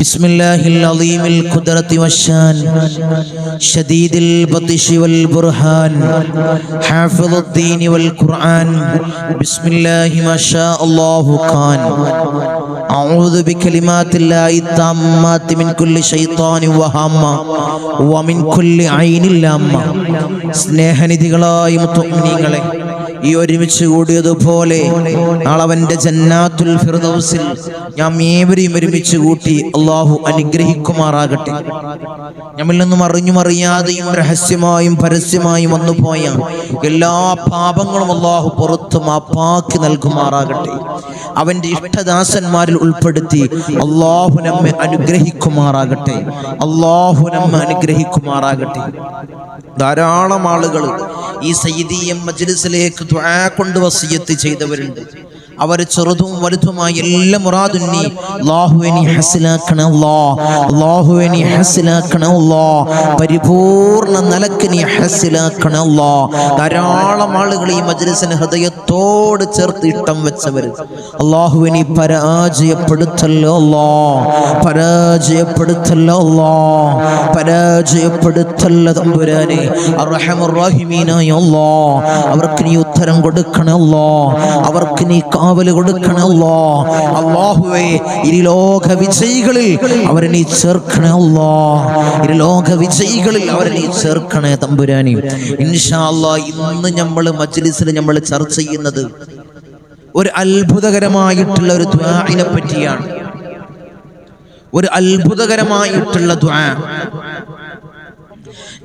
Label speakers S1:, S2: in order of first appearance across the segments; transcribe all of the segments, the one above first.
S1: بسم الله العظيم القدرة والشان شديد البطش والبرهان حافظ الدين والقرآن بسم الله ما شاء الله كان أعوذ بكلمات الله التامات من كل شيطان وهامة ومن كل عين لامة സ്നേഹനിധികളായ മുത്തുമിനിങ്ങളെ ഈ ഒരുമിച്ച് കൂടിയതുപോലെ നാളവന്റെ ജന്നാത്തുൽ ഫിർദൗസിൽ ഞാൻ ഏവരെയും ഒരുമിച്ച് കൂട്ടി അള്ളാഹു അനുഗ്രഹിക്കുമാറാകട്ടെ. നമ്മിൽ നിന്നും അറിഞ്ഞും അറിയാതെയും രഹസ്യമായും പരസ്യമായും വന്നുപോയ എല്ലാ പാപങ്ങളും അള്ളാഹു പുറത്ത് മാപ്പാക്കി നൽകുമാറാകട്ടെ. അവന്റെ ഇഷ്ടദാസന്മാരിൽ ഉൾപ്പെടുത്തി അള്ളാഹു നമ്മെ അനുഗ്രഹിക്കുമാറാകട്ടെ. അള്ളാഹു നമ്മെ അനുഗ്രഹിക്കുമാറാകട്ടെ. ധാരാളം ആളുകൾ ഈ സയ്യിദീയം മജ്ലിസിലേക്ക് ദുആ കൊണ്ട് വസിയത്ത് ചെയ്തവരുണ്ട്. അവർ ചെറുതും വലുതുമായ എല്ലാ മുറാദുന്നി അല്ലാഹുവിനെ ഹസിലാക്കണ അല്ലാ അല്ലാഹുവിനെ ഹസിലാക്കണ അല്ലാ പരിപൂർണ നിലയ്ക്ക് ഹസിലാക്കണ അല്ലാ ധാരാളം ആളുകൾ ഈ മജ്ലിസിന് ഹൃദയത്തോട് ചേർത്ത് ഇഷ്ടം വെച്ചവർ അള്ളാഹുവിനെ പരാജയപ്പെടുത്തല്ലോ അല്ലാ പരാജയപ്പെടുത്തല്ലോ അല്ലാ പരാജയപ്പെടുത്തല്ല തമ്പുരാനെ. അർഹമുറാഹിമീനായ അല്ലാ അവർക്ക് നീ ഉത്തരം കൊടുക്കണല്ലോ അവർക്ക് നീ കാവൽ കൊടുക്കണല്ലോ അള്ളാഹുവേ ഇരുലോക വിജയികളിൽ അവരെ നീ ചേർക്കണല്ലോ ഇരുലോക വിജയികളിൽ അവരെ നീ ചേർക്കണേ തമ്പുരാനി. അല്ലാ ഇന്ന് നമ്മൾ മജ്ലിസിൽ നമ്മൾ ചർച്ച ചെയ്യുന്നത് ഒരു അത്ഭുതകരമായിട്ടുള്ള ഒരു ദ്വാഇനെ പറ്റിയാണ്. ഒരു അത്ഭുതകരമായിട്ടുള്ള ദ്വാ.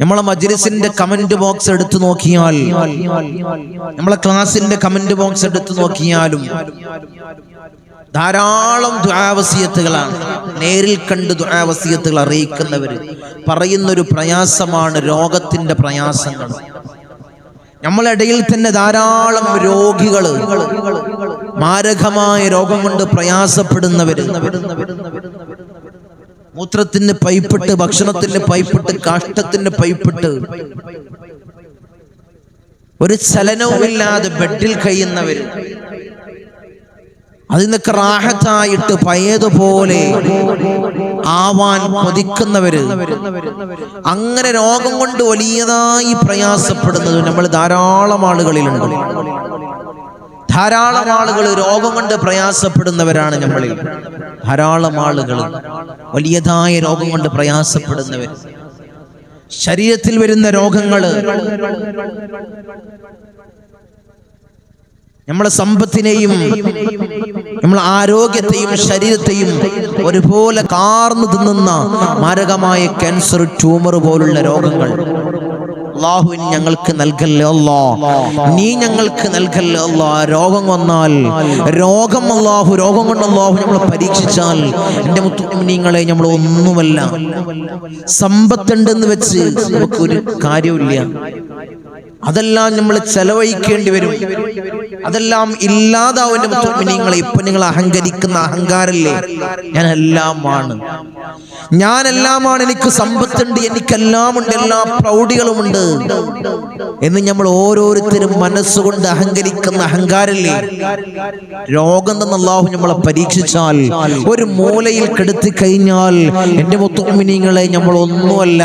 S1: നമ്മളെ മജ്ലിസിന്റെ കമന്റ് ബോക്സ് എടുത്തു നോക്കിയാൽ നമ്മളെ ക്ലാസിന്റെ കമന്റ് ബോക്സ് എടുത്തു നോക്കിയാലും ധാരാളം ദുരാവസീയത്തുകളാണ് നേരിൽ കണ്ട് ദുരാവസീയത്തുകൾ അറിയിക്കുന്നവര് പറയുന്നൊരു പ്രയാസമാണ് രോഗത്തിന്റെ പ്രയാസങ്ങൾ. നമ്മളിടയിൽ തന്നെ ധാരാളം രോഗികൾ മാരകമായ രോഗം കൊണ്ട് പ്രയാസപ്പെടുന്നവർ മൂത്രത്തിന് പൈപ്പിട്ട് ഭക്ഷണത്തിന് പൈപ്പിട്ട് കാഷ്ടത്തിന് പൈപ്പിട്ട് ഒരു ചലനവുമില്ലാതെ ബെഡിൽ കഴിയുന്നവർ അതിൽ നിന്നൊക്കെ പഴയതുപോലെ ആവാൻ കൊതിക്കുന്നവര് അങ്ങനെ രോഗം കൊണ്ട് വലിയതായി പ്രയാസപ്പെടുന്നത് നമ്മൾ ധാരാളം ആളുകളിലുണ്ട്. ധാരാളം ആളുകൾ രോഗം കൊണ്ട് പ്രയാസപ്പെടുന്നവരാണ് നമ്മളിൽ. ധാരാളം ആളുകൾ വലിയതായ രോഗം കൊണ്ട് പ്രയാസപ്പെടുന്നവർ ശരീരത്തിൽ വരുന്ന രോഗങ്ങൾ നമ്മളെ സമ്പത്തിനെയും നമ്മളെ ആരോഗ്യത്തെയും ശരീരത്തെയും ഒരുപോലെ കാർന്നു തിന്നുന്ന മാരകമായ ക്യാൻസർ ട്യൂമർ പോലുള്ള രോഗങ്ങൾ. അള്ളാഹുവിൻ ഞങ്ങൾക്ക് നൽകല്ലേ അല്ലാ നീ ഞങ്ങൾക്ക് നൽകല്ലേ അല്ലാ രോഗം വന്നാൽ രോഗം അള്ളാഹു രോഗം കൊണ്ട് അള്ളാഹു നമ്മളെ പരീക്ഷിച്ചാൽ എന്റെ മുത്തുമിനിങ്ങളെ നമ്മൾ ഒന്നുമല്ല. സമ്പത്തുണ്ടെന്ന് വെച്ച് നമുക്ക് ഒരു കാര്യമില്ല അതെല്ലാം നമ്മൾ ചെലവഴിക്കേണ്ടി വരും. അതെല്ലാം ഇല്ലാതാവുന്ന മുത്തുമിനിങ്ങളെ ഇപ്പൊ നിങ്ങൾ അഹങ്കരിക്കുന്ന അഹങ്കാരല്ലേ? ഞാൻ എല്ലാമാണ് ഞാൻ എല്ലാമാണ് എനിക്ക് സമ്പത്തുണ്ട് എനിക്കെല്ലാം ഉണ്ട് എല്ലാ പ്രൗഢികളുമുണ്ട്. എന്ന് നമ്മൾ ഓരോരുത്തരും മനസ്സുകൊണ്ട് അഹങ്കരിക്കുന്ന അഹങ്കാരല്ലേ? രോഗം തന്ന അള്ളാഹു നമ്മളെ പരീക്ഷിച്ചാൽ ഒരു മൂലയിൽ കെടുത്തി കഴിഞ്ഞാൽ എന്റെ മുത്തുമിനിങ്ങളെ നമ്മൾ ഒന്നുമല്ല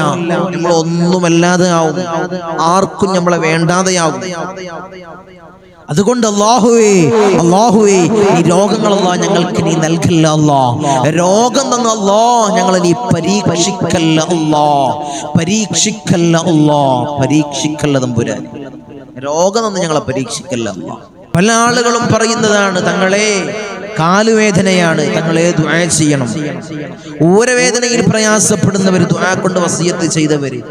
S1: നമ്മൾ ഒന്നുമല്ലാതെ ആവും ആർക്കും നമ്മളെ വേണ്ടാതെയാകും അതുകൊണ്ട് അള്ളാഹുവേ അള്ളാഹുവേ ഈ രോഗങ്ങളല്ലാ ഞങ്ങൾക്ക് നീ നൽകില്ല അല്ലാ. രോഗം തന്നല്ലോ ഞങ്ങൾ നീ പരീക്ഷിക്കല്ല അല്ലാ. പരീക്ഷിക്കല്ല അല്ലാ. പരീക്ഷിക്കല്ല തമ്പുരാൻ. രോഗം തന്ന് ഞങ്ങളെ പരീക്ഷിക്കല്ല പല ആളുകളും പറയുന്നതാണ് തങ്ങളെ കാലുവേദനയാണ് തങ്ങളെ ദ്വാ ചെയ്യണം. ഊരവേദനയിൽ പ്രയാസപ്പെടുന്നവർ ദ്വാ കൊണ്ട് വസിയത്ത് ചെയ്തവര്.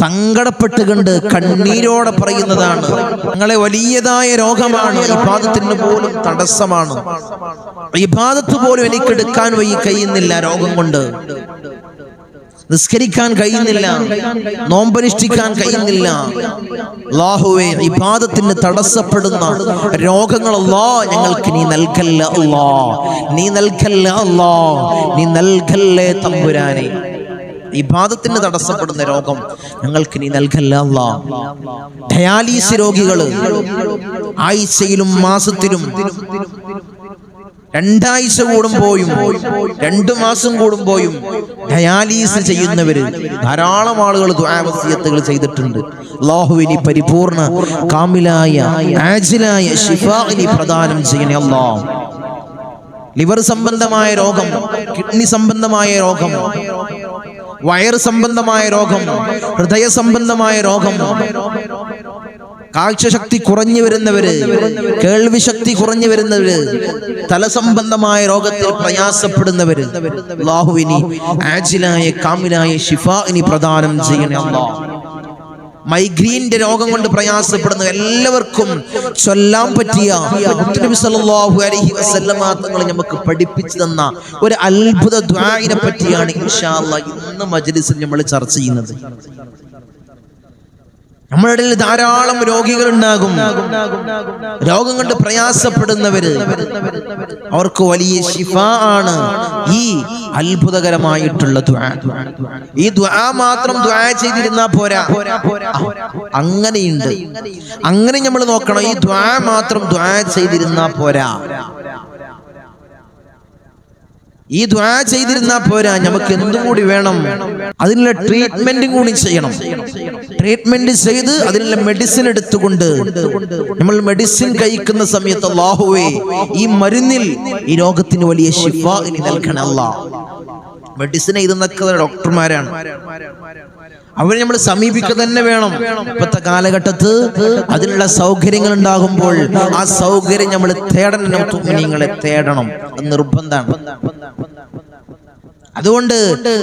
S1: സങ്കടപ്പെട്ടുകൊണ്ട് കണ്ണീരോടെ പറയുന്നതാണ്. ഞങ്ങളെ വലിയതായ രോഗമാണ്. ഇബാദത്തിന് പോലും തടസ്സമാണ്. ഇബാദത്ത് പോലും എനിക്ക് എടുക്കാൻ വഴി കഴിയുന്നില്ല രോഗം കൊണ്ട്. നിസ്കരിക്കാൻ കഴിയുന്നില്ല. നോമ്പനുഷ്ഠിക്കാൻ കഴിയുന്നില്ല. അള്ളാഹുവെ ഇബാദത്തിന് തടസ്സപ്പെടുന്ന രോഗങ്ങൾ രോഗങ്ങളല്ലോ ഞങ്ങൾക്ക് നീ നൽകല്ല അല്ലാ നീ നൽകല്ല അല്ലാ നീ നൽകല്ലേ തമ്പുരാനെ. ഇബാദത്തിന് തടസ്സപ്പെടുന്ന രോഗം ഞങ്ങൾക്ക് നീ നൽകല്ല ഡയാലിസ് രോഗികൾ ആഴ്ചയിലും മാസത്തിലും രണ്ടാഴ്ച കൂടുമ്പോഴും രണ്ടു മാസം കൂടുമ്പോഴും ഡയാലിസ് ചെയ്യുന്നവര് ധാരാളം ആളുകൾ ദുരാവസ്യത്തുകൾ ചെയ്തിട്ടുണ്ട്. അള്ളാഹുവിനി പരിപൂർണ കാമിലായ ആജിലായ ഷിഫാഇനി പ്രദാനം ചെയ്യണേ അല്ലാ. ലിവർ സംബന്ധമായ രോഗം കിഡ്നി സംബന്ധമായ രോഗം വയറ് സംബന്ധമായ രോഗം ഹൃദയ സംബന്ധമായ രോഗം കാഴ്ചശക്തി കുറഞ്ഞു വരുന്നവര് കേൾവിശക്തി കുറഞ്ഞു വരുന്നവര് തലസംബന്ധമായ രോഗത്തിൽ പ്രയാസപ്പെടുന്നവര് അള്ളാഹുവിനി ആജിലായ കാമിലായ ഷിഫ ഇനി പ്രദാനം ചെയ്യണേ മൈഗ്രീന്റെ രോഗം കൊണ്ട് പ്രയാസപ്പെടുന്ന എല്ലാവർക്കും ചൊല്ലാൻ പറ്റിയ സല്ലല്ലാഹു അലൈഹി വസല്ലമ തങ്ങൾ നമുക്ക് പഠിപ്പിച്ചു തന്ന ഒരു അത്ഭുത ദ്വായിനെ പറ്റിയാണ് ഇൻഷാ അല്ലാഹ് ഇന്ന് മജ്ലിസിൽ നമ്മൾ ചർച്ച ചെയ്യുന്നത്. നമ്മുടെ ഇടയിൽ ധാരാളം രോഗികൾ ഉണ്ടാകും രോഗം കൊണ്ട് പ്രയാസപ്പെടുന്നവര് അവർക്ക് വലിയ ശിഫ ആണ് ഈ അത്ഭുതകരമായിട്ടുള്ള ഈ മാത്രം ചെയ്തിരുന്നാ പോരാ. അങ്ങനെയുണ്ട്. അങ്ങനെ നമ്മൾ നോക്കണം. ഈ ദ്വാ മാത്രം ദ്വാ ചെയ്തിരുന്നാ പോരാ. ഈ ദ്വാ ചെയ്തിരുന്നാ പോരാ. നമുക്ക് എന്തും കൂടി വേണം. അതിനുള്ള ട്രീറ്റ്മെന്റും കൂടി ചെയ്യണം. ട്രീറ്റ്മെന്റ് ചെയ്ത് അതിനുള്ള മെഡിസിൻ എടുത്തുകൊണ്ട് നമ്മൾ മെഡിസിൻ കഴിക്കുന്ന സമയത്ത് അല്ലാഹുവേ ഈ മരുന്നിൽ ഈ രോഗത്തിന് വലിയ ശിഫ ഇനി നൽകണം അല്ലാ. മെഡിസിൻ എഴുതുന്നൊക്കെ ഡോക്ടർമാരാണ് അവരെ നമ്മൾ സമീപിക്കുക തന്നെ വേണം. ഇപ്പോഴത്തെ കാലഘട്ടത്ത് അതിനുള്ള സൗകര്യങ്ങൾ ഉണ്ടാകുമ്പോൾ ആ സൗകര്യം നമ്മൾ തേടണം തുമ്മിനിങ്ങളെ തേടണം നിർബന്ധമാണ്. അതുകൊണ്ട്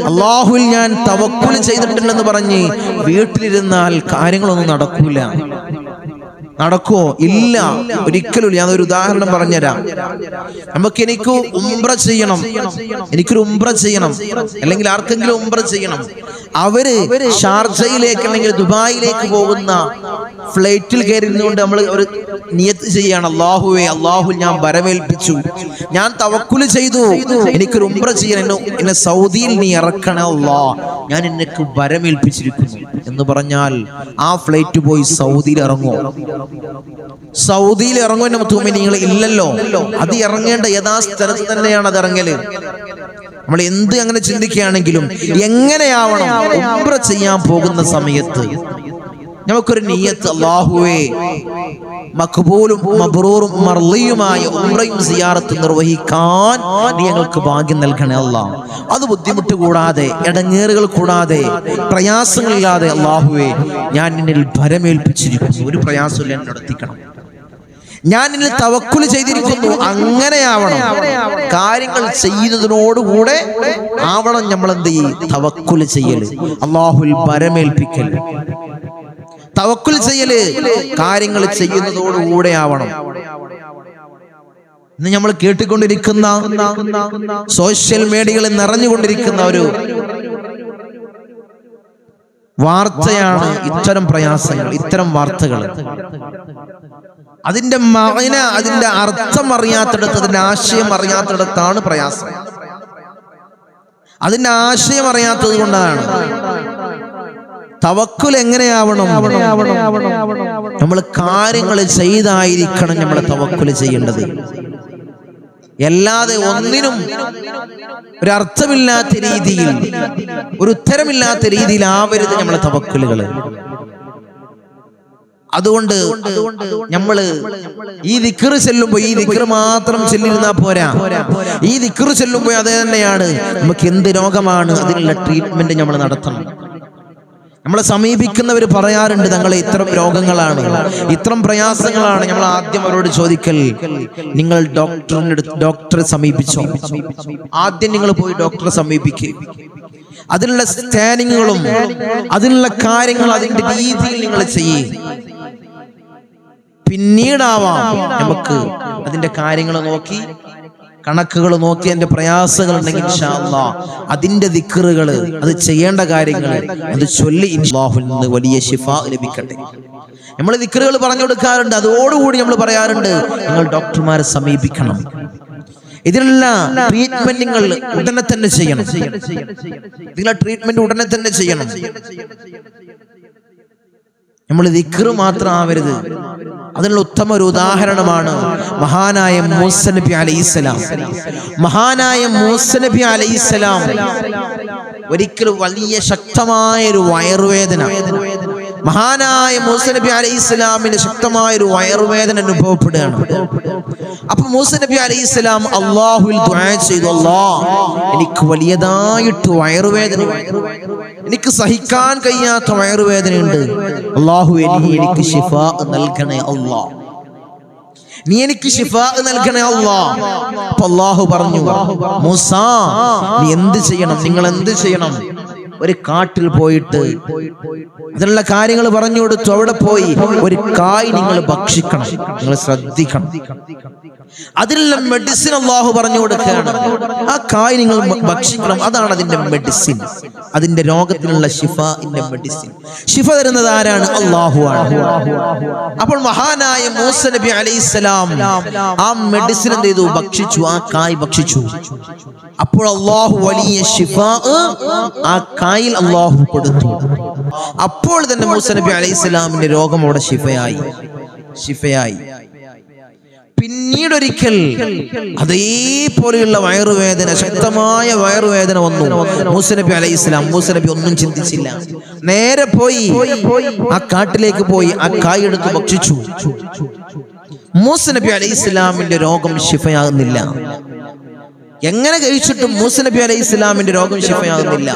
S1: അള്ളാഹുൽ ഞാൻ തവക്കുൽ ചെയ്തിട്ടുണ്ടെന്ന് പറഞ്ഞ് വീട്ടിലിരുന്നാൽ കാര്യങ്ങളൊന്നും നടക്കൂല. നടക്കുവോ? ഇല്ല. ഒരിക്കലും. ഞാൻ ഒരു ഉദാഹരണം പറഞ്ഞുതരാം. നമുക്ക് എനിക്ക് ഉംറ ചെയ്യണം. എനിക്കൊരു ഉംറ ചെയ്യണം. അല്ലെങ്കിൽ ആർക്കെങ്കിലും ഉംറ ചെയ്യണം. അവർ ഷാർജയിലേക്ക് അല്ലെങ്കിൽ ദുബായിലേക്ക് പോകുന്ന ഫ്ലൈറ്റിൽ കയറിയിരുന്നുകൊണ്ട് നമ്മൾ ഒരു നിയത്ത് ചെയ്യാണ്. അള്ളാഹുവെ അള്ളാഹു ഞാൻ വരവേൽപ്പിച്ചു. ഞാൻ തവക്കുൽ ചെയ്തു. എനിക്കൊരു ഉംറ ചെയ്യാൻ എന്നെ എന്നെ സൗദിയിൽ നീ ഇറക്കണേ അള്ളാ ഞാൻ എന്നെക്ക് വരമേൽപ്പിച്ചിരിക്കുന്നു. എന്ന് പറഞ്ഞാൽ ആ ഫ്ലൈറ്റ് പോയി സൗദിയിൽ ഇറങ്ങോ സൗദിയിൽ ഇറങ്ങുമെന്ന് മുത്തുമ്മ നിങ്ങൾ ഇല്ലല്ലോ. അത് ഇറങ്ങേണ്ട യഥാ സ്ഥലത്ത് തന്നെയാണ് അത് ഇറങ്ങൽ. നമ്മൾ എന്ത് അങ്ങനെ ചിന്തിക്കുകയാണെങ്കിലും എങ്ങനെയാവണം ഉംറ ചെയ്യാൻ പോകുന്ന സമയത്ത് നമുക്കൊരു നീയത്ത് അള്ളാഹുവേ മക്ബൂലും മബ്രൂറും മർലിയുമായ ഉംറയും സിയാറത്ത് നിർവഹിക്കാൻ നീ ഞങ്ങൾക്ക് ഭാഗ്യം നൽകണേ അല്ല. അത് ബുദ്ധിമുട്ട് കൂടാതെ ഇടങ്ങേറുകൾ കൂടാതെ പ്രയാസങ്ങളില്ലാതെ അള്ളാഹുവേ ഞാൻ നിന്നിൽ ഭരമേൽപ്പിച്ചിരിക്കുന്നു. ഒരു പ്രയാസമില്ല നടത്തിക്കണം. ഞാൻ ഇതിൽ തവക്കുൽ ചെയ്തിരിക്കുന്നു. അങ്ങനെയാവണം. കാര്യങ്ങൾ ചെയ്യുന്നതിനോടുകൂടെ ആവണം നമ്മൾ എന്ത് ചെയ്യും? തവക്കുൽ ചെയ്യൽ അള്ളാഹുൽ പരമേൽപ്പിക്കൽ തവക്കുൽ ചെയ്യൽ. കാര്യങ്ങൾ ചെയ്യുന്നതോടുകൂടെ ആവണം. ഇന്ന് നമ്മൾ കേട്ടുകൊണ്ടിരിക്കുന്ന സോഷ്യൽ മീഡിയകളിൽ നിറഞ്ഞുകൊണ്ടിരിക്കുന്ന ഒരു വാർത്തയാണ് ഇത്തരം പ്രയാസങ്ങൾ ഇത്തരം വാർത്തകൾ. അതിന്റെ മകന അതിന്റെ അർത്ഥം അറിയാത്തിടത്ത് അതിന്റെ ആശയം അറിയാത്തിടത്താണ് പ്രയാസം. അതിന്റെ ആശയം അറിയാത്തത് കൊണ്ടാണ്. തവക്കുൽ എങ്ങനെയാവണം? നമ്മൾ കാര്യങ്ങൾ ചെയ്തായിരിക്കണം നമ്മൾ തവക്കുൽ ചെയ്യേണ്ടത്. അല്ലാതെ ഒന്നിനും ഒരർത്ഥമില്ലാത്ത രീതിയിൽ ഒരു ഉത്തരമില്ലാത്ത രീതിയിൽ ആവരുത് നമ്മളെ തവക്കുലുകൾ. അതുകൊണ്ട് നമ്മൾ ഈ ദിക്കറ് ചെല്ലുമ്പോ ഈ ദിക്കറ് മാത്രം ചെല്ലിരുന്നാ പോരാ. ഈ ദിക്കറ് ചെല്ലുമ്പോ അതേ തന്നെയാണ്. നമുക്ക് എന്ത് രോഗമാണ് അതിനുള്ള ട്രീറ്റ്മെന്റ് നമ്മൾ നടത്തണം. നമ്മളെ സമീപിക്കുന്നവർ പറയാറുണ്ട് തങ്ങളെ ഇത്തരം രോഗങ്ങളാണ്. ഇത്തരം പ്രയാസങ്ങളാണ് നമ്മൾ ആദ്യം അവരോട് ചോദിക്കൽ. നിങ്ങൾ ഡോക്ടറിന്റെ ഡോക്ടറെ സമീപിച്ചോ? ആദ്യം നിങ്ങൾ പോയി ഡോക്ടറെ സമീപിക്കുക അതിനുള്ള സ്കാനിങ്ങുകളും അതിനുള്ള കാര്യങ്ങൾ അതിന്റെ രീതിയിൽ നിങ്ങൾ ചെയ്യേ. പിന്നീടാവാം നമുക്ക് അതിന്റെ കാര്യങ്ങൾ നോക്കി കണക്കുകൾ നോക്കി അതിന്റെ പ്രയാസങ്ങൾ ഉണ്ടെങ്കിൽ അതിന്റെ ദിക്കറുകൾ അത് ചെയ്യേണ്ട കാര്യങ്ങൾ അത് ചൊല്ലി ഇൻഷാഹുൽ നിന്ന് വലിയ ശിഫ ലഭിക്കട്ടെ. നമ്മൾ ദിക്കറുകൾ പറഞ്ഞു കൊടുക്കാറുണ്ട് അതോടുകൂടി നമ്മൾ പറയാറുണ്ട് നിങ്ങൾ ഡോക്ടർമാരെ സമീപിക്കണം. ഇതിനെല്ലാം ട്രീറ്റ്മെന്റുകൾ ഉടനെ തന്നെ ചെയ്യണം. ഇതിനുള്ള ട്രീറ്റ്മെന്റ് ഉടനെ തന്നെ ചെയ്യണം. നമ്മൾ ദിക്റ് മാത്രം ആവരുത്. അതിനുള്ള ഉത്തമ ഒരു ഉദാഹരണമാണ് മഹാനായ മൂസ നബി അലൈഹിസ്സലാം മഹാനായ മൂസ നബി അലൈഹിസ്സലാം ഒരിക്കലും വലിയ ശക്തമായ ഒരു വയറുവേദന. മഹാനായ മൂസ നബി അലൈഹി ഇസ്ലാമിന് ശക്തമായ ഒരു വയറുവേദന അനുഭവപ്പെടുകയാണ്. അപ്പൊ മൂസ നബി അലൈഹി ഇസ്ലാം അള്ളാഹുൽ ചെയ്തു. അല്ലാ എനിക്ക് വലിയതായിട്ട് വയറുവേദന. എനിക്ക് സഹിക്കാൻ കഴിയാത്ത വയറുവേദനയുണ്ട്. അള്ളാഹു എനിക്ക് ഷിഫ നൽകണേ അല്ലാ. നീ എനിക്ക് നൽകണേ അപ്പൊ അള്ളാഹു പറഞ്ഞു നീ എന്ത് ചെയ്യണം? നിങ്ങൾ എന്ത് ചെയ്യണം? ഒരു കാട്ടിൽ പോയിട്ട് അതിനുള്ള കാര്യങ്ങൾ പറഞ്ഞു കൊടുത്തു. അവിടെ പോയി ഒരു കായ് നിങ്ങൾ ഭക്ഷിക്കണം. നിങ്ങൾ ശ്രദ്ധിക്കണം. അതിനുള്ള മെഡിസിൻ അള്ളാഹു പറഞ്ഞു കൊടുക്കുകയാണ്. ആ കായ് നിങ്ങൾ ഭക്ഷിക്കണം. അതാണ് അതിന്റെ മെഡിസിൻ അതിന്റെ രോഗത്തിനുള്ള ഷിഫിന്റെ മെഡിസിൻ ശിഫ തരുന്നത് ആരാണ്? അള്ളാഹു ആണ്. അപ്പോൾ മഹാനായ മൂസ നബി അലൈഹിസ്സലാം ആ മെഡിസിൻ എന്ത് ചെയ്തു? ഭക്ഷിച്ചു. ആ കായ് ഭക്ഷിച്ചു. അപ്പോൾ അള്ളാഹു വലിയ ഷിഫ ആ കായിൽ അള്ളാഹു കൊടുത്തു അപ്പോൾ തന്നെ മൂസ നബി അലൈഹി സ്വലാമിന്റെ രോഗം അവിടെ ശിഫയായി. ശിഫയായി. പിന്നീടൊരിക്കൽ അതേപോലെയുള്ള വയറുവേദന ശക്തമായ വയറുവേദന വന്നു. മൂസ നബി അലൈഹി ഇസ്ലാം മൂസ നബി ഒന്നും ചിന്തിച്ചില്ല. നേരെ പോയി ആ കാട്ടിലേക്ക് പോയി ആ കായ് എടുത്ത് ഭക്ഷിച്ചു. മൂസ നബി അലൈഹി ഇസ്ലാമിന്റെ രോഗം ഷിഫയാകുന്നില്ല എങ്ങനെ കഴിച്ചിട്ടും മൂസ നബി അലൈഹി ഇസ്ലാമിന്റെ രോഗം ശിഫയാകുന്നില്ല.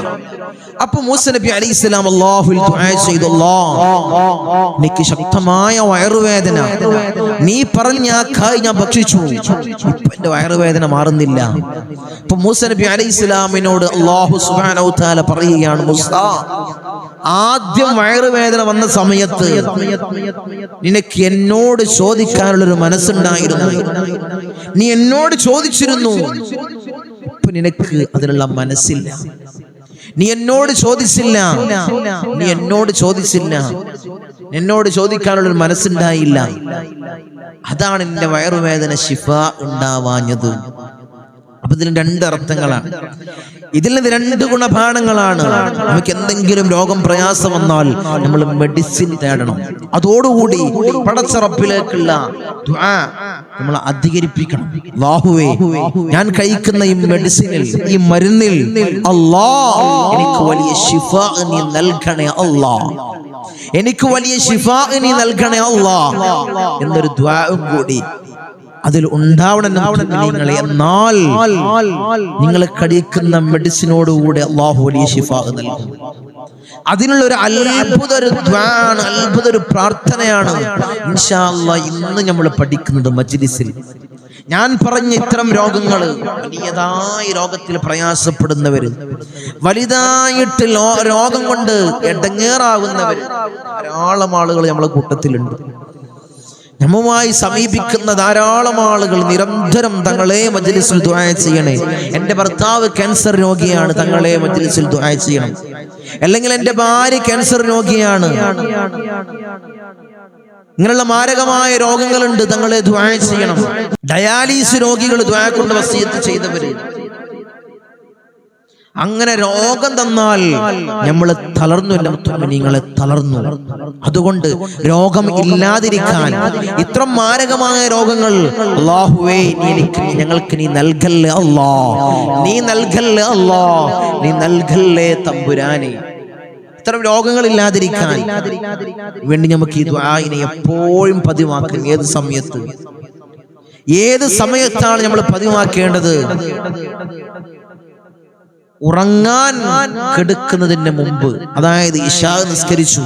S1: അപ്പൊ മൂസ നബി അലൈഹി ഇസ്ലാം അള്ളാഹുൽ ദുആ ചെയ്തു. എനിക്ക് ശക്തമായ വയറുവേദന. നീ പറഞ്ഞ ആ കായ് ഞാൻ ഭക്ഷിച്ചു. ഇപ്പൊ എന്റെ വയറുവേദന മാറുന്നില്ല. അപ്പൊ മൂസ നബി അലൈഹി ഇസ്ലാമിനോട് അള്ളാഹു തആല പറയുകയാണ് മുസ ആദ്യം വയറുവേദന വന്ന സമയത്ത് നിനക്ക് എന്നോട് ചോദിക്കാനുള്ളൊരു മനസ്സുണ്ടായിരുന്നു. നീ എന്നോട് ചോദിച്ചിരുന്നു. ഇപ്പൊ നിനക്ക് അതിനുള്ള മനസ്സില്ല. നീ എന്നോട് ചോദിച്ചില്ല. നീ എന്നോട് ചോദിച്ചില്ല. എന്നോട് ചോദിക്കാനുള്ള ഒരു മനസ്സുണ്ടായില്ല. അതാണ് എന്റെ വയറുവേദന ശിഫ ഉണ്ടാവാഞ്ഞത്. അപ്പൊ ഇതിന് രണ്ട് അർത്ഥങ്ങളാണ്. ഇതിൽ നിന്ന് രണ്ട് ഗുണപാഠങ്ങളാണ് നമുക്ക് എന്തെങ്കിലും രോഗം പ്രയാസം വന്നാൽ നമ്മൾ മെഡിസിൻ തേടണം. അതോടുകൂടി പടച്ചറപ്പിലേക്കുള്ള നമ്മൾ അധികരിപ്പിക്കണം. അല്ലാഹുവേ ഞാൻ കഴിക്കുന്ന ഈ മെഡിസിനിൽ ഈ മരുന്നിൽ അല്ലാ എനിക്ക് വലിയ ശിഫ നീ നൽകണേ അല്ലാ എനിക്ക് വലിയ ശിഫ നീ നൽകണേ അല്ലാ എന്നൊരു ദ്വാവും കൂടി അതിൽ ഉണ്ടാവണം നിങ്ങൾ എന്നാൽ നിങ്ങൾ കഴിക്കുന്ന മെഡിസിനോടുകൂടെ അള്ളാഹു വലിയ ശിഫാഹ് നൽകും. അതിനുള്ള ഒരു അത്ഭുത ഒരു ദ്വാണ്. അത്ഭുത ഒരു പ്രാർത്ഥനയാണ്. ഇന്ന് നമ്മൾ പഠിക്കുന്നത് മജ്ലിസിൽ. ഞാൻ പറഞ്ഞ ഇത്തരം രോഗങ്ങൾ വലിയതായി രോഗത്തിൽ പ്രയാസപ്പെടുന്നവര് വലുതായിട്ട് രോഗം കൊണ്ട് എടങ്ങേറാകുന്നവര് ധാരാളം ആളുകൾ നമ്മളെ കൂട്ടത്തിലുണ്ട്. നമ്മുമായി സമീപിക്കുന്ന ധാരാളം ആളുകൾ നിരന്തരം തങ്ങളെ മജ്ലിസിൽ ദുആ ചെയ്യണേ. എന്റെ ഭർത്താവ് ക്യാൻസർ രോഗിയാണ് തങ്ങളെ മജ്ലിസിൽ ദുആ ചെയ്യണം. അല്ലെങ്കിൽ എന്റെ ഭാര്യ ക്യാൻസർ രോഗിയാണ്. ഇങ്ങനെയുള്ള മാരകമായ രോഗങ്ങളുണ്ട് തങ്ങളെ ദുആ ചെയ്യണം. ഡയാലിസ് രോഗികൾ ദുആ കൊണ്ട് വസീയത്ത് ചെയ്തവര്. അങ്ങനെ രോഗം തന്നാൽ നമ്മൾ തളർന്നു എന്റെ മുത്തുമ്മ നിങ്ങളെ തളർന്നു. അതുകൊണ്ട് രോഗം ഇല്ലാതിരിക്കാൻ ഇത്ര മാരകമായ രോഗങ്ങൾ അള്ളാഹുവേ നീ എനിക്ക് ഞങ്ങൾക്ക് നീ നൽകല്ലേ അല്ലാ? നീ നൽകല്ലേ അല്ലാ? നീ നൽകല്ലേ തമ്പുരാനെ? ഇത്തരം രോഗങ്ങൾ ഇല്ലാതിരിക്കാൻ വേണ്ടി നമുക്ക് ഈ ദ്വായിനെ എപ്പോഴും പതിവാക്കും. ഏത് സമയത്ത്? ഏത് സമയത്താണ് നമ്മൾ പതിവാക്കേണ്ടത്? ഉറങ്ങാൻ കെടുക്കുന്നതിന് മുമ്പ്. അതായത് ഇഷാ നിസ്കരിച്ചു.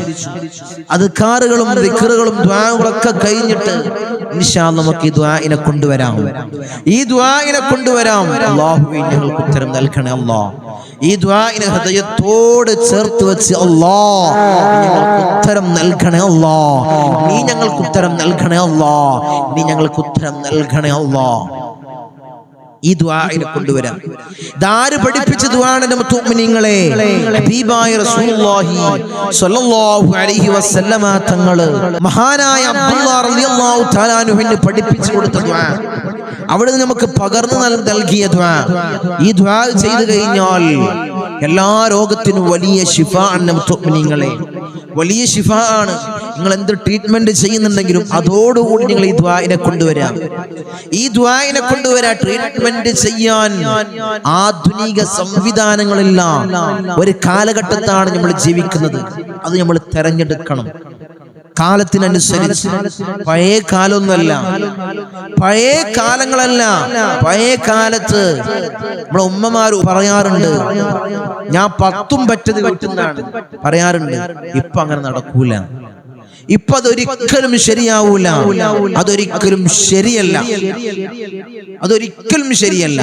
S1: അത് കാറുകളും വിക്കറുകളും ദ്വാകളൊക്കെ കഴിഞ്ഞിട്ട് ഇൻഷാ നമുക്ക് ഈ ദ്വാഇനെ കൊണ്ടുവരാം. ഈ ദ്വാഇനെ കൊണ്ടുവരാം. അള്ളാഹുവേ ഞങ്ങൾക്ക് ഉത്തരം നൽകണേ അല്ലാ ഈ ദ്വാഇനെ ഹൃദയത്തോട് ചേർത്ത് വെച്ച് അല്ലാ ഞങ്ങൾക്ക് ഉത്തരം നൽകണേ അല്ലാ നീ ഞങ്ങൾക്ക് ഉത്തരം നൽകണേ അല്ലാ നീ ഞങ്ങൾക്ക് ഉത്തരം നൽകണേ അല്ലാ ഈ ദ്വാഇനെ കൊണ്ടുവരാം. ഇതാര് പഠിപ്പിച്ച ദ്വാണ് മുഅ്മിനീങ്ങളെ? ഹബീബായ റസൂലുള്ളാഹി സ്വല്ലല്ലാഹു അലൈഹി വസല്ലമ തങ്ങൾ. മഹാനായ അബ്ദുല്ലാഹ് റളിയല്ലാഹു തആല അൻഹുവിന് പഠിപ്പിച്ചു കൊടുത്ത ദ്വാ അവിടുന്ന് നമുക്ക് പകർന്നു നൽകിയ ദ്വാ ഈ ദ്വാ ചെയ്തു കഴിഞ്ഞാൽ എല്ലാ രോഗത്തിനും വലിയ ശിഫ ആണ് മുഅ്മിനീങ്ങളെ. വലിയ ശിഫ ആണ്. നിങ്ങൾ എന്ത് ട്രീറ്റ്മെന്റ് ചെയ്യുന്നുണ്ടെങ്കിലും അതോടുകൂടി നിങ്ങൾ ഈ ദ്വായിനെ കൊണ്ടുവരാം ഈ ദ്വായിനെ കൊണ്ടുവരാ ട്രീറ്റ്മെന്റ് ചെയ്യാൻ ആധുനിക സംവിധാനങ്ങളെല്ലാം. ഒരു കാലഘട്ടത്താണ് നമ്മൾ ജീവിക്കുന്നത്. അത് നമ്മൾ തെരഞ്ഞെടുക്കണം. കാലത്തിനനുസരിച്ച്. പഴയ കാലമൊന്നല്ല പഴയ കാലങ്ങളല്ല. പഴയ കാലത്ത് നമ്മളെ ഉമ്മമാര് പറയാറുണ്ട്. ഞാൻ പത്തും പറ്റത് പറ്റുന്നതാണ്. പറയാറുണ്ട്. ഇപ്പൊ അങ്ങനെ നടക്കൂല. ഇപ്പൊ അതൊരിക്കലും ശരിയാവൂല. അതൊരിക്കലും ശരിയല്ല. അതൊരിക്കലും ശരിയല്ല.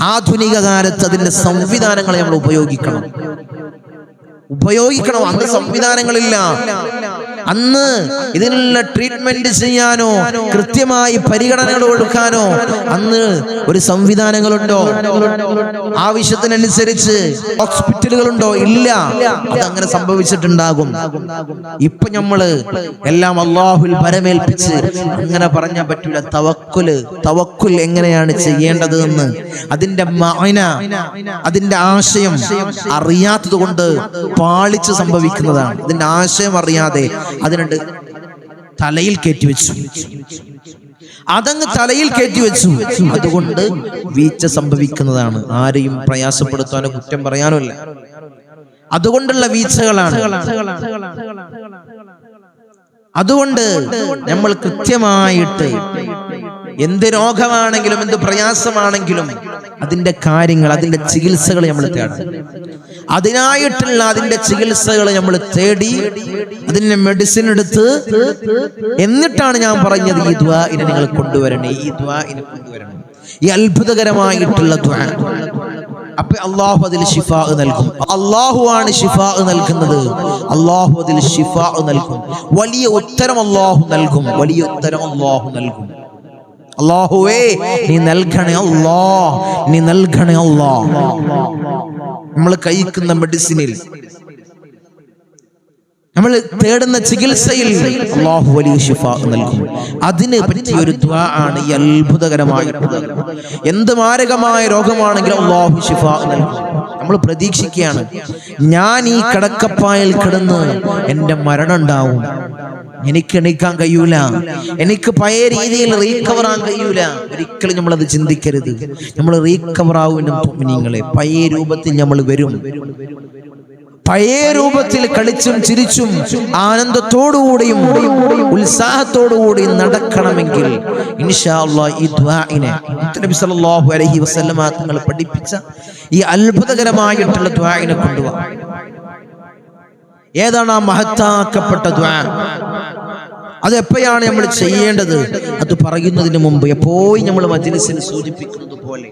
S1: ആധുനിക കാലത്ത് അതിന്റെ സംവിധാനങ്ങളെ നമ്മൾ ഉപയോഗിക്കണം. ഉപയോഗിക്കണം. അന്ന് സംവിധാനങ്ങളില്ല. അന്ന് ഇതിനുള്ള ട്രീറ്റ്മെന്റ് ചെയ്യാനോ കൃത്യമായി പരിഗണനകൾ കൊടുക്കാനോ അന്ന് ഒരു സംവിധാനങ്ങളുണ്ടോ? ആവശ്യത്തിനനുസരിച്ച് ഹോസ്പിറ്റലുകളുണ്ടോ? ഇല്ല. അതങ്ങനെ സംഭവിച്ചിട്ടുണ്ടാകും. ഇപ്പൊ നമ്മൾ എല്ലാം അള്ളാഹുൽ പരമേൽപ്പിച്ച് അങ്ങനെ പറഞ്ഞാൽ പറ്റൂല. തവക്കുൽ തവക്കുൽ എങ്ങനെയാണ് ചെയ്യേണ്ടത് എന്ന് അതിന്റെ മഅന അതിന്റെ ആശയം അറിയാത്തത് കൊണ്ട് പാളിച്ച് സംഭവിക്കുന്നതാണ്. ഇതിന്റെ ആശയം അറിയാതെ അതിനുണ്ട് തലയിൽ കയറ്റി വെച്ചു. അതങ്ങ് തലയിൽ കയറ്റി വെച്ചു. അതുകൊണ്ട് വീഴ്ച സംഭവിക്കുന്നതാണ്. ആരെയും പ്രയാസപ്പെടുത്താനോ കുറ്റം പറയാനോ അല്ല. അതുകൊണ്ടുള്ള വീഴ്ചകളാണ്. അതുകൊണ്ട് നമ്മൾ കൃത്യമായിട്ട് എന്ത് രോഗമാണെങ്കിലും എന്ത് പ്രയാസമാണെങ്കിലും അതിന്റെ കാര്യങ്ങൾ അതിന്റെ ചികിത്സകൾ നമ്മൾ തേടണം. അതിനായിട്ടുള്ള അതിന്റെ ചികിത്സകൾ നമ്മൾ തേടി അതിന്റെ മെഡിസിൻ എടുത്ത് എന്നിട്ടാണ് ഞാൻ പറഞ്ഞത് ഈ ദ്വാ ഇനെ നിങ്ങൾ കൊണ്ടുവരണേ ഈ ദ്വാ ഇനെ കൊണ്ടുവരണം. ഈ അത്ഭുതകരമായിട്ടുള്ള ദ്വാ. അപ്പൊ അള്ളാഹു അതിൽ ഷിഫാ നൽകും. അള്ളാഹു ആണ് ഷിഫാ നൽകുന്നത്. അള്ളാഹു അതിൽ ഷിഫാ നൽകും. വലിയ ഉത്തരം അള്ളാഹു നൽകും. വലിയ ഉത്തരം അള്ളാഹു നൽകും. അള്ളാഹുവേ നീ നൽകണേ അള്ളാ നീ നൽകണേ അള്ളാ നമ്മൾ കഴിക്കുന്ന മെഡിസിനിൽ നമ്മൾ തേടുന്ന ചികിത്സയിൽ അള്ളാഹു വലിയ ഷിഫ നൽകും. അതിന് പറ്റിയ ഒരു ദ്വാ ആണ് ഈ അത്ഭുതകരമായ എന്ത് മാരകമായ രോഗമാണെങ്കിലും അള്ളാഹു ഷിഫ നൽകും. നമ്മൾ പ്രതീക്ഷിക്കുകയാണ് ഞാൻ ഈ കടക്കപ്പായൽ കിടന്ന് എന്റെ മരണം ഉണ്ടാവും എനിക്ക് എണീക്കാൻ കഴിയൂല. എനിക്ക് പഴയ രീതിയിൽ റീകവർ ആകാൻ കഴിയൂല. ഒരിക്കലും നമ്മൾ അത് ചിന്തിക്കരുത്. നമ്മൾ റീകവർ ആവുന്ന നിങ്ങളെ പഴയ രൂപത്തിൽ നമ്മൾ വരും. പഴയ രൂപത്തിൽ കളിച്ചും ചിരിച്ചും ആനന്ദത്തോടുകൂടിയും ഉത്സാഹത്തോടുകൂടിയും നടക്കണമെങ്കിൽ അലൈഹി തങ്ങൾ പഠിപ്പിച്ച ഈ അത്ഭുതകരമായിട്ടുള്ള ദ്വാഇനെ കൊണ്ടുപോകാം ഏതാണ് ആ മഹത്താക്കപ്പെട്ട ദ്വാ അത് എപ്പോഴാണ് നമ്മൾ ചെയ്യേണ്ടത്? അത് പറയുന്നതിന് മുമ്പ് എപ്പോഴും നമ്മൾ മജ്ലിസിൽ സൂചിപ്പിക്കുന്നത് പോലെ.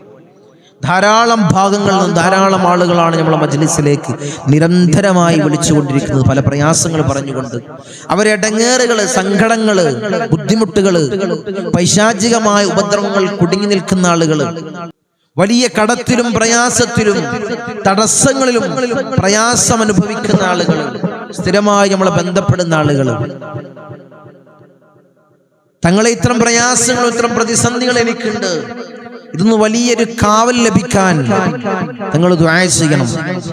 S1: ധാരാളം ഭാഗങ്ങളിൽ നിന്ന് ധാരാളം ആളുകളാണ് നമ്മളെ മജ്ലിസിലേക്ക് നിരന്തരമായി വിളിച്ചുകൊണ്ടിരിക്കുന്നത്. പല പ്രയാസങ്ങൾ പറഞ്ഞുകൊണ്ട്. അവരെ ഇടങ്ങേറുകൾ സങ്കടങ്ങൾ ബുദ്ധിമുട്ടുകൾ പൈശാചികമായ ഉപദ്രവങ്ങൾ കുടുങ്ങി നിൽക്കുന്ന ആളുകൾ വലിയ കടത്തിലും പ്രയാസത്തിലും തടസ്സങ്ങളിലും പ്രയാസം അനുഭവിക്കുന്ന ആളുകൾ സ്ഥിരമായി നമ്മളെ ബന്ധപ്പെടുന്ന ആളുകൾ തങ്ങളെ ഇത്തരം പ്രയാസങ്ങളും ഇത്തരം പ്രതിസന്ധികൾ എനിക്കുണ്ട്. ഇതൊന്ന് വലിയൊരു കാവൽ ലഭിക്കാൻ തങ്ങൾ ദ്വായ ചെയ്യണം.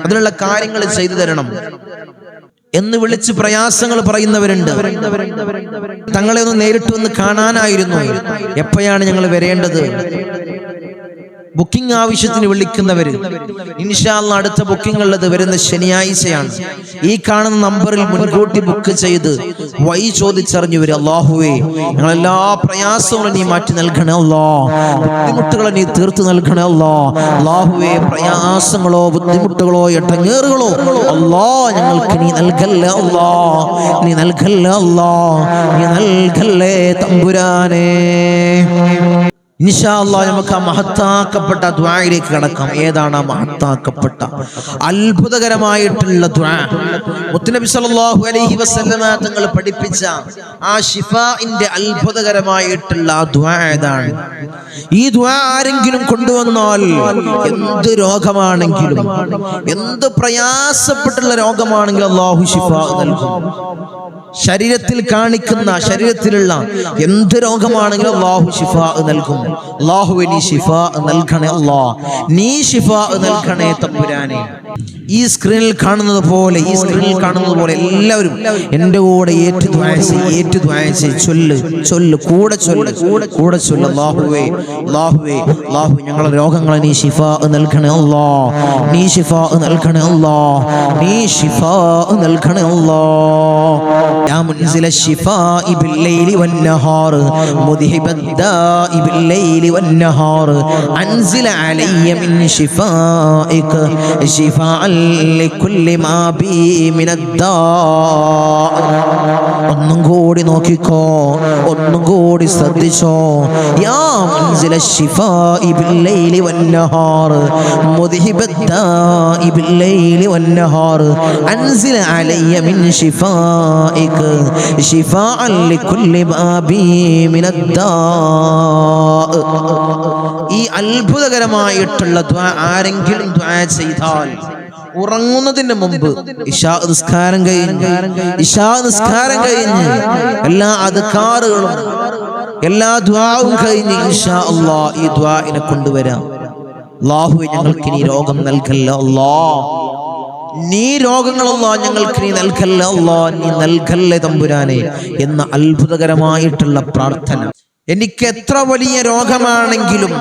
S1: അതിനുള്ള കാര്യങ്ങൾ ചെയ്തു തരണം. എന്ന് വിളിച്ച് പ്രയാസങ്ങൾ പറയുന്നവരുണ്ട്. തങ്ങളെ ഒന്ന് നേരിട്ട് ഒന്ന് കാണാനായിരുന്നു. എപ്പോഴാണ് ഞങ്ങൾ വരേണ്ടത്? ബുക്കിംഗ് ആവശ്യത്തിന് വിളിക്കുന്നവർ ഇൻഷാല്ല അടുത്ത ബുക്കിംഗ് ഉള്ളത് വരുന്ന ശനിയാഴ്ചയാണ്. ഈ കാണുന്ന നമ്പറിൽ മുൻകൂട്ടി ബുക്ക് ചെയ്ത് വൈ ചോദിച്ചറിഞ്ഞു വരും അള്ളാഹുവേ ഞങ്ങൾ എല്ലാ പ്രയാസങ്ങളും നീ മാറ്റി നൽകണേ അല്ലാ. ബുദ്ധിമുട്ടുകളെ നീ തീർത്തു നൽകണേ അല്ലാ. അള്ളാഹുവേ പ്രയാസങ്ങളോ ബുദ്ധിമുട്ടുകളോ എട്ടങ്ങേറുകളോ അല്ലോ ഞങ്ങൾക്ക് നീ നൽകല്ലേ അല്ലോ. നീ നൽകല്ലേ അല്ലോ. നീ നൽകല്ലേ തമ്പുരാനേ. ഇൻഷാ അല്ലാഹ് നമുക്ക് ആ മഹത്താക്കപ്പെട്ട ദ്വായിലേക്ക് കടക്കാം. ഏതാണ് ആ മഹത്താക്കപ്പെട്ട? അത്ഭുതകരമായിട്ടുള്ള ദ്വാ മുത്തുനബി സല്ലല്ലാഹു അലൈഹി വസല്ലമ തങ്ങൾ പഠിപ്പിച്ച ആ ഷിഫാഇന്റെ അത്ഭുതകരമായിട്ടുള്ള ആ ഈ ദ്വാ ആരെങ്കിലും കൊണ്ടുവന്നാൽ എന്ത് രോഗമാണെങ്കിലും എന്ത് പ്രയാസപ്പെട്ടുള്ള രോഗമാണെങ്കിലും അള്ളാഹു ഷിഫ നൽകും. ശരീരത്തിൽ കാണിക്കുന്ന ശരീരത്തിലുള്ള എന്ത് രോഗമാണെങ്കിലും അള്ളാഹു ഷിഫ നൽകും. അള്ളാഹു നീ ഷിഫ നൽകണേ അല്ലാ. നീ ഷിഫ നൽകണേ തമ്പുരാനെ. ഈ സ്ക്രീനിൽ കാണുന്നത് പോലെ ഈ സ്ക്രീനിൽ കാണുന്നത് പോലെ എല്ലാവരും എന്റെ കൂടെ ഏറ്റു ദ്വായച്ച് ഏറ്റു ദ്വായച്ച് ചൊല്ല് ചൊല്ല് കൂടെ ചൊല്ല് കൂടെ കൂടെ ചൊല്ല്. അള്ളാഹുവേ അള്ളാഹുവേ അള്ളാഹു ഞങ്ങളെ രോഗങ്ങളെ നീ ഷിഫ നൽകണേ അല്ലാ. നീ ഷിഫ നൽകണേ അല്ലാ. നീ ഷിഫ നൽകണേ അല്ലാ. يا منزل الشفاء بالليل والنهار مذهب الداء بالليل والنهار أنزل علي من شفائك شفاء لكل ما بي من الداء ഒന്നും കൂടി നോക്കിക്കോ ഒന്നും കൂടി ശ്രദ്ധിച്ചോ യാ منزل الشفاء بالليل والنهار مذهب الداء بالليل والنهار أنزل علي من شفائك വാക്ക് ഈ അത്ഭുതകരമായിട്ടുള്ള ആരെങ്കിലും ചെയ്താൽ ഉറങ്ങുന്നതിന് മുമ്പ് ഇഷാ നിസ്കാരം കഴിഞ്ഞ് ഇഷാ നിസ്കാരം കഴിഞ്ഞ് എല്ലാ അധികാറുകളും എല്ലാ ദ്വാവും കഴിഞ്ഞ് ഇഷാ അള്ളാ ഈ ദ്വാനെ കൊണ്ടുവരാം. അള്ളാഹു ഞങ്ങൾക്ക് ഇനി രോഗം നൽകല്ല. അള്ളാ നീ രോഗങ്ങളല്ലോ ഞങ്ങൾക്ക് നീ നൽകല്ല. അല്ലാ നീ നൽകല്ലേ തമ്പുരാനെ എന്ന അത്ഭുതകരമായിട്ടുള്ള പ്രാർത്ഥന. എനിക്ക് എത്ര വലിയ രോഗമാണെങ്കിലും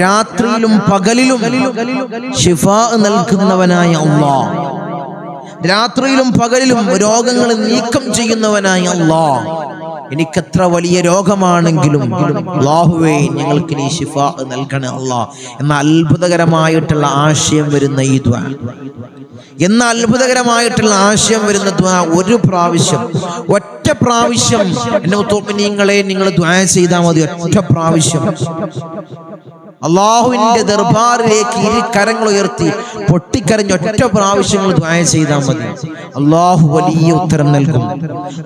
S1: രാത്രിയിലും പകലിലും ഷിഫ നൽകുന്നവനായ അള്ളാ. രാത്രിയിലും പകലിലും രോഗങ്ങൾ നീക്കം ചെയ്യുന്നവനായ അള്ളാ. എനിക്കെത്ര വലിയ രോഗമാണെങ്കിലും അള്ളാഹുവേ ഞങ്ങൾക്ക് നീ ഷിഫ നൽകണേ അള്ളാ. എന്ന അത്ഭുതകരമായിട്ടുള്ള ആശയം വരുന്ന ഈ ദ്വാ. എന്ന അത്ഭുതകരമായിട്ടുള്ള ആശയം വരുന്ന ദ്വാ ഒരു പ്രാവശ്യം. ഒറ്റ പ്രാവശ്യം. എന്നെ തോപ്പിനിങ്ങളെ നിങ്ങൾ ദ്വാ ചെയ്താൽ മതി. ഒറ്റ പ്രാവശ്യം. അള്ളാഹുവിന്റെ ദർബാറിലേക്ക് ഇരു കരങ്ങൾ ഉയർത്തി പൊട്ടിക്കരഞ്ഞ് ഒറ്റ പ്രാവശ്യങ്ങൾ ദ്വായ ചെയ്താൽ മതി. അള്ളാഹു വലിയ ഉത്തരം നൽകും.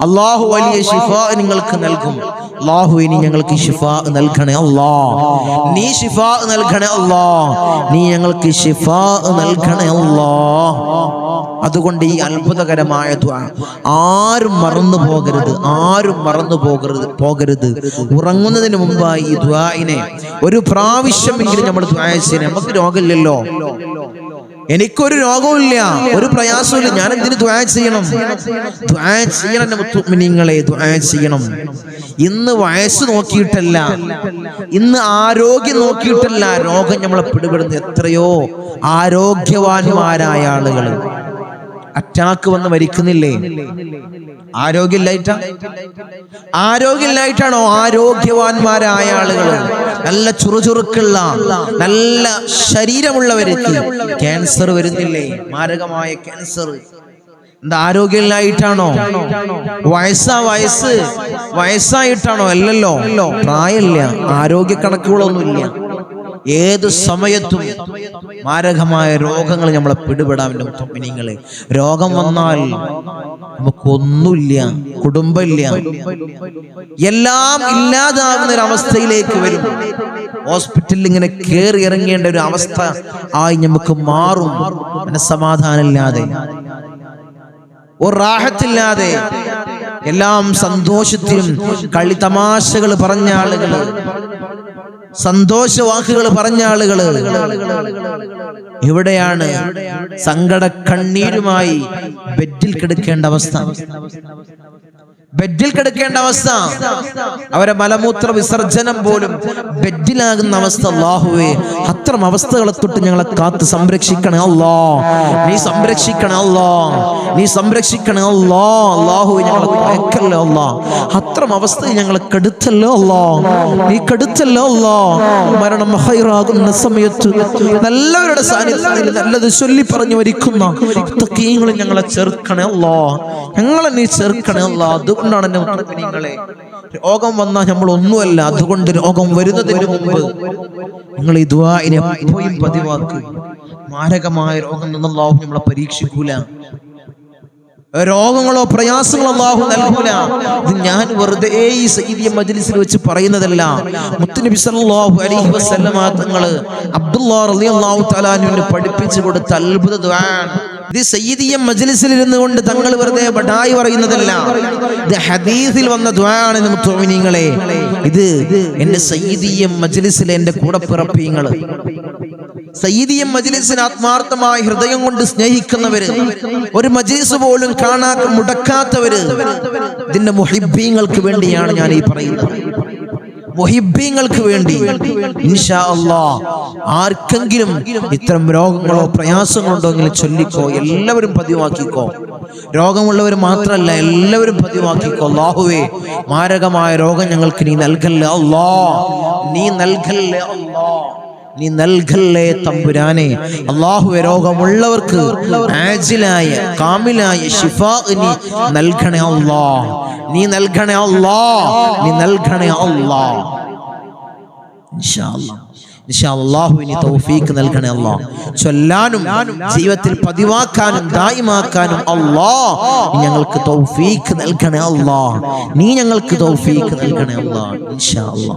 S1: അള്ളാഹു വലിയ ഷിഫ നിങ്ങൾക്ക് നൽകും. അള്ളാഹു ഇനി ഞങ്ങൾക്ക് ഷിഫ നൽകണേ അല്ലാ നീ ഷിഫ നൽകണേ അല്ലാ നീ ഞങ്ങൾക്ക് ഷിഫ നൽകണേ അല്ലാ അതുകൊണ്ട് ഈ അത്ഭുതകരമായ ആരും മറന്നു പോകരുത് ആരും മറന്നു പോകരുത് പോകരുത്. ഉറങ്ങുന്നതിന് മുമ്പായി ഈ ദ്വായിനെ ഒരു പ്രാവശ്യമെങ്കിലും നമ്മൾ ദ്വാ ചെയ്യണം നമുക്ക് രോഗമില്ലല്ലോ. എനിക്കൊരു രോഗവുമില്ല ഒരു പ്രയാസമില്ല ഞാൻ എന്തിനു ദ്വാ ചെയ്യണം? ദ്വാ ചെയ്യണം മുത്തുമിനിങ്ങളെ ദ്വാ ചെയ്യണം. ഇന്ന് വയസ്സ് നോക്കിയിട്ടല്ല ഇന്ന് ആരോഗ്യം നോക്കിയിട്ടല്ല രോഗം നമ്മളെ പിടിപെടുന്ന എത്രയോ ആരോഗ്യവാന്മാരായ ആളുകൾ അറ്റാക്ക് വന്ന് മരിക്കുന്നില്ലേ? ആരോഗ്യമില്ലായിട്ടാ? ആരോഗ്യമില്ലായിട്ടാണോ ആരോഗ്യവാന്മാരായ ആളുകൾ നല്ല ചുറുചുറുക്കുള്ള നല്ല ശരീരമുള്ളവർക്ക് ക്യാൻസർ വരുന്നില്ലേ? മാരകമായ ക്യാൻസർ. എന്താ ആരോഗ്യമില്ലായിട്ടാണോ? വയസ്സാ വയസ്സ്. വയസ്സായിട്ടാണോ? അല്ലല്ലോ. പ്രായമില്ല. ആരോഗ്യ കണക്കുകളൊന്നുമില്ല. ഏത് സമയത്തും മാരകമായ രോഗങ്ങൾ നമ്മളെ പിടിപെടാൻ നിങ്ങളെ രോഗം വന്നാൽ നമുക്കൊന്നുമില്ല കുടുംബമില്ല. എല്ലാം ഇല്ലാതാകുന്ന ഒരു അവസ്ഥയിലേക്ക് വരും. ഹോസ്പിറ്റലിൽ ഇങ്ങനെ കയറി ഇറങ്ങേണ്ട ഒരു അവസ്ഥ ആയി നമുക്ക് മാറും. മനസ്സമാധാനമില്ലാതെ ഒരു റാഹത്തില്ലാതെ എല്ലാം സന്തോഷത്തിലും കളി തമാശകൾ പറഞ്ഞ ആളുകൾ സന്തോഷവാക്കുകൾ പറഞ്ഞ ആളുകൾ എവിടെയാണ് സങ്കട കണ്ണീരുമായി ബെഡിൽ കിടക്കേണ്ട അവസ്ഥ. ബെഡിൽ കിടക്കേണ്ട അവസ്ഥ. അവരെ മലമൂത്ര വിസർജനം പോലും ബെഡിലാകുന്ന അവസ്ഥ അള്ളാഹുവേ അത്തരം അവസ്ഥകളെ തൊട്ട് ഞങ്ങളെ കാത്ത് സംരക്ഷിക്കണേ അല്ലാ. നീ സംരക്ഷിക്കണേ അല്ലാ. നീ സംരക്ഷിക്കണേ അല്ലാ. ഞങ്ങളെ അല്ലാ. അത്തരം അവസ്ഥ ഞങ്ങളെ കെടുത്തല്ലോ അല്ലാ. നീ കെടുത്തല്ലോ അല്ലാ. മരണം ഹൈറാകുന്ന സമയത്ത് നല്ലവരുടെ സാന്നിധ്യത്തിൽ നല്ലത് ചൊല്ലി പറഞ്ഞു വരിക്കുന്ന തക്കീങ്ങളും ഞങ്ങളെ ചേർക്കണേ അല്ലോ ഞങ്ങളെ നീ ചേർക്കണേ അല്ലോ അതുകൊണ്ടാണ് നിങ്ങളെ രോഗം വന്നാൽ നമ്മൾ ഒന്നുമല്ല. അതുകൊണ്ട് രോഗം വരുന്നതിന് മുമ്പ് നിങ്ങൾ ഈ ദ്വാഇനെ എപ്പോഴും പതിവാക്ക് മാരകമായ രോഗം നിന്നുള്ള നമ്മളെ പരീക്ഷിക്കൂല. രോഗങ്ങളോ പ്രയാസങ്ങളോ അള്ളാഹു നൽകൂല. ഇത് ഞാൻ വെറുതെ ഈ സയ്യിദിയ മജ്ലിസിൽ വെച്ച് പറയുന്നതല്ല. മുത്തുനബി സല്ലല്ലാഹു അലൈഹി വസല്ലമ തങ്ങൾ അബ്ദുല്ലാഹ് റളിയല്ലാഹു തആലാനുവിന് പഠിപ്പിച്ചു കൊടുത്ത അത്ഭുത ദുആണ് ഇത് സയ്യിദിയ മജ്ലിസിൽ ഇരുന്നു കൊണ്ട് തങ്ങൾ വെറുതെ ബടായി പറയുന്നതല്ല. ഇത് ഹദീസിൽ വന്ന ദുആണ് നിങ്ങളെ ഇത് എന്റെ സയ്യിദിയ മജ്ലിസിലെ എന്റെ കൂടപ്പിറപ്പിങ്ങൾ. സയ്യിദിയ മജ്ലിസിന് ആത്മാർത്ഥമായി ഹൃദയം കൊണ്ട് സ്നേഹിക്കുന്നവര് ഒരു മജ്ലിസ് പോലും കാണാ മുടക്കാത്തവര് ഇതിന്റെ മുഹിബീങ്ങൾക്ക് വേണ്ടിയാണ് ഞാൻ ഈ പറയുന്നത്. മുഹിബീങ്ങൾക്ക് വേണ്ടി ഇൻഷാ അല്ലാ ആർക്കെങ്കിലും ഇത്തരം രോഗങ്ങളോ പ്രയാസങ്ങളോ ഉണ്ടെങ്കിൽ ചൊല്ലിക്കോ എല്ലാവരും പതിവാക്കിക്കോ. രോഗമുള്ളവർ മാത്രമല്ല എല്ലാവരും പതിവാക്കിക്കോ. അല്ലാഹുവേ മാരകമായ രോഗം ഞങ്ങൾക്ക് നീ നൽകല്ലേ? അല്ലാ നീ നൽകല്ലേ? അല്ലാ. നീ നൽകല്ലേ തമ്പുരാനെ? അള്ളാഹുവെ രോഗമുള്ളവർക്ക് ആജിലായ കാമിലായ ഷിഫാ നീ നൽകണേ അല്ലാ. നീ നൽകണേ അല്ലാ. നീ നൽകണേ അല്ലാഹു ഇനി തൗഫീക്ക് നൽകണേ അല്ലാ. ചൊല്ലാനും ജീവിതത്തിൽ പതിവാക്കാനും ദായിമാക്കാനും നീ ഞങ്ങൾക്ക് തൗഫീക്ക് നൽകണേ അല്ലാ. നീ ഞങ്ങൾക്ക് തൗഫീക്ക് നൽകണേ അല്ലാ. ഇൻഷാ അല്ലാ